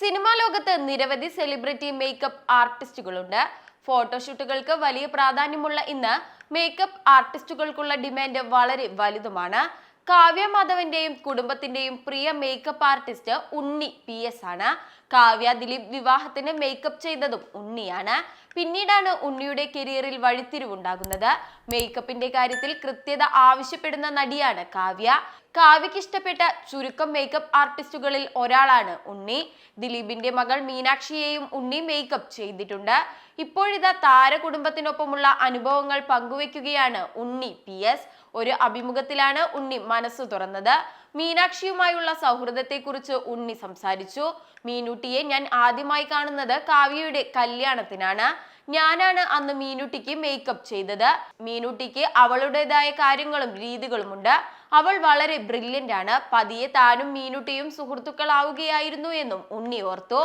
Cinema ലോകത്ത് നിരവധി celebrity makeup ആർട്ടിസ്റ്റുകളുണ്ട് ഫോട്ടോഷൂട്ടുകൾക്ക് വലിയ പ്രാധാന്യമുള്ള ഇന്ന് മേക്കപ്പ് ആർട്ടിസ്റ്റുകൾക്കുള്ള ഡിമാൻഡ് വളരെ വലുതുമാണ്. കാവ്യ മാധവന്റെയും കുടുംബത്തിന്റെയും പ്രിയ makeup artist Unni P S ആണ്. കാവ്യ ദിലീപ് വിവാഹത്തിന് മേക്കപ്പ് ചെയ്തതും ഉണ്ണിയാണ്. പിന്നീടാണ് ഉണ്ണിയുടെ കരിയറിൽ വഴിത്തിരിവുണ്ടാകുന്നത്. മേക്കപ്പിന്റെ കാര്യത്തിൽ കൃത്യത ആവശ്യപ്പെടുന്ന നടിയാണ് കാവ്യ. കാവ്യക്ക് ഇഷ്ടപ്പെട്ട ചുരുക്കം മേക്കപ്പ് ആർട്ടിസ്റ്റുകളിൽ ഒരാളാണ് ഉണ്ണി. ദിലീപിന്റെ മകൾ മീനാക്ഷിയെയും ഉണ്ണി മേക്കപ്പ് ചെയ്തിട്ടുണ്ട്. ഇപ്പോഴിതാ താരകുടുംബത്തിനൊപ്പമുള്ള അനുഭവങ്ങൾ പങ്കുവെക്കുകയാണ് ഉണ്ണി പി എസ്. ഒരു അഭിമുഖത്തിലാണ് ഉണ്ണി മനസ്സ് തുറന്നത്. മീനാക്ഷിയുമായുള്ള സൗഹൃദത്തെക്കുറിച്ച് ഉണ്ണി സംസാരിച്ചു. മീനുട്ടിയെ ഞാൻ ആദ്യമായി കാണുന്നത് കാവ്യയുടെ കല്യാണത്തിനാണ്. ഞാനാണ് അന്ന് മീനുട്ടിക്ക് മേക്കപ്പ് ചെയ്തത്. മീനുട്ടിക്ക് അവളുടേതായ കാര്യങ്ങളും രീതികളും ഉണ്ട് അവൾ വളരെ ബ്രില്യന്റ് ആണ്. പതിയെ താനും മീനുട്ടിയും സുഹൃത്തുക്കളാവുകയായിരുന്നു എന്നും ഉണ്ണി ഓർത്തു.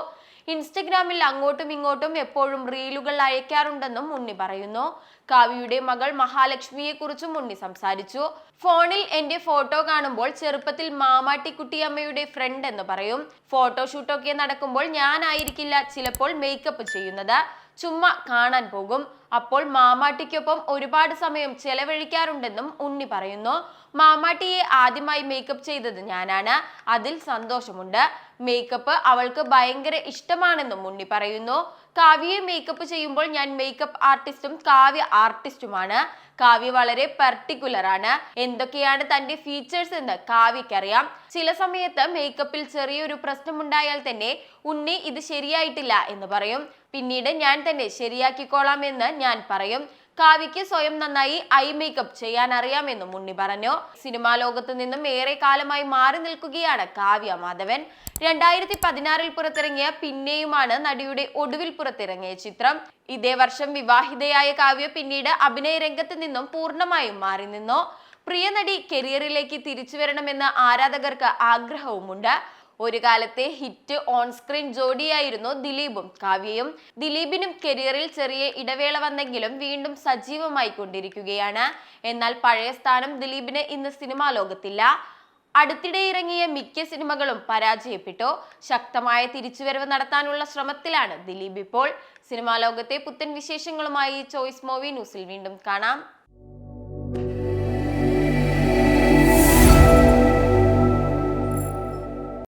ഇൻസ്റ്റഗ്രാമിൽ അങ്ങോട്ടും ഇങ്ങോട്ടും എപ്പോഴും റീലുകൾ അയക്കാറുണ്ടെന്നും ഉണ്ണി പറയുന്നു. കാവ്യയുടെ മകൾ മഹാലക്ഷ്മിയെ കുറിച്ചും ഉണ്ണി സംസാരിച്ചു. ഫോണിൽ എന്റെ ഫോട്ടോ കാണുമ്പോൾ ചെറുപ്പത്തിൽ മാമാട്ടിക്കുട്ടിയമ്മയുടെ ഫ്രണ്ട് എന്ന് പറയും. ഫോട്ടോഷൂട്ടൊക്കെ നടക്കുമ്പോൾ ഞാനായിരിക്കില്ല ചിലപ്പോൾ മേക്കപ്പ് ചെയ്യുന്നത്. ചുമ്മാ കാണാൻ പോകും. അപ്പോൾ മാമാട്ടിക്കൊപ്പം ഒരുപാട് സമയം ചെലവഴിക്കാറുണ്ടെന്നും ഉണ്ണി പറയുന്നു. മാമാട്ടിയെ ആദ്യമായി മേക്കപ്പ് ചെയ്തത് ഞാനാണ്. അതിൽ സന്തോഷമുണ്ട്. മേക്കപ്പ് അവൾക്ക് ഭയങ്കര ഇഷ്ടമാണെന്നും ഉണ്ണി പറയുന്നു. കാവ്യയെ മേക്കപ്പ് ചെയ്യുമ്പോൾ ഞാൻ മേക്കപ്പ് ആർട്ടിസ്റ്റും കാവ്യ ആർട്ടിസ്റ്റുമാണ് കാവ്യ വളരെ പർട്ടിക്കുലർ ആണ്. എന്തൊക്കെയാണ് തന്റെ ഫീച്ചേഴ്സ് എന്ന് കാവ്യക്കറിയാം ചില സമയത്ത് മേക്കപ്പിൽ ചെറിയൊരു പ്രശ്നമുണ്ടായാൽ തന്നെ ഉണ്ണി ഇത് ശരിയായിട്ടില്ല എന്ന് പറയും. പിന്നീട് ഞാൻ തന്നെ ശരിയാക്കിക്കോളാം എന്ന് ഞാൻ പറയും. കാവ്യയ്ക്ക് സ്വയം നന്നായി ഐ മേക്കപ്പ് ചെയ്യാൻ അറിയാമെന്നും ഉണ്ണി പറഞ്ഞു. സിനിമാ ലോകത്ത് നിന്നും ഏറെ കാലമായി മാറി നിൽക്കുകയാണ് കാവ്യ മാധവൻ. രണ്ടായിരത്തി പതിനാറിൽ പുറത്തിറങ്ങിയ പിന്നെയുമാണ് നടിയുടെ ഒടുവിൽ പുറത്തിറങ്ങിയ ചിത്രം. ഇതേ വർഷം വിവാഹിതയായ കാവ്യ പിന്നീട് അഭിനയ രംഗത്ത് നിന്നും പൂർണമായും മാറി നിന്നു. പ്രിയ നടി കരിയറിലേക്ക് തിരിച്ചു വരണമെന്ന് ആരാധകർക്ക് ആഗ്രഹവുമുണ്ട്. ഒരു കാലത്തെ ഹിറ്റ് ഓൺ സ്ക്രീൻ ജോഡിയായിരുന്നു ദിലീപും. കാവ്യയും ദിലീപിനും കരിയറിൽ ചെറിയ ഇടവേള വന്നെങ്കിലും വീണ്ടും സജീവമായി കൊണ്ടിരിക്കുകയാണ് എന്നാൽ പഴയ സ്ഥാനം ദിലീപിന് ഇന്ന് സിനിമാ ലോകത്തില്ല. അടുത്തിടെ ഇറങ്ങിയ മിക്ക സിനിമകളും പരാജയപ്പെട്ടു. ശക്തമായ തിരിച്ചുവരവ് നടത്താനുള്ള ശ്രമത്തിലാണ് ദിലീപ് ഇപ്പോൾ. സിനിമാ ലോകത്തെ പുത്തൻ വിശേഷങ്ങളുമായി ചോയ്സ് മൂവി ന്യൂസിൽ വീണ്ടും കാണാം.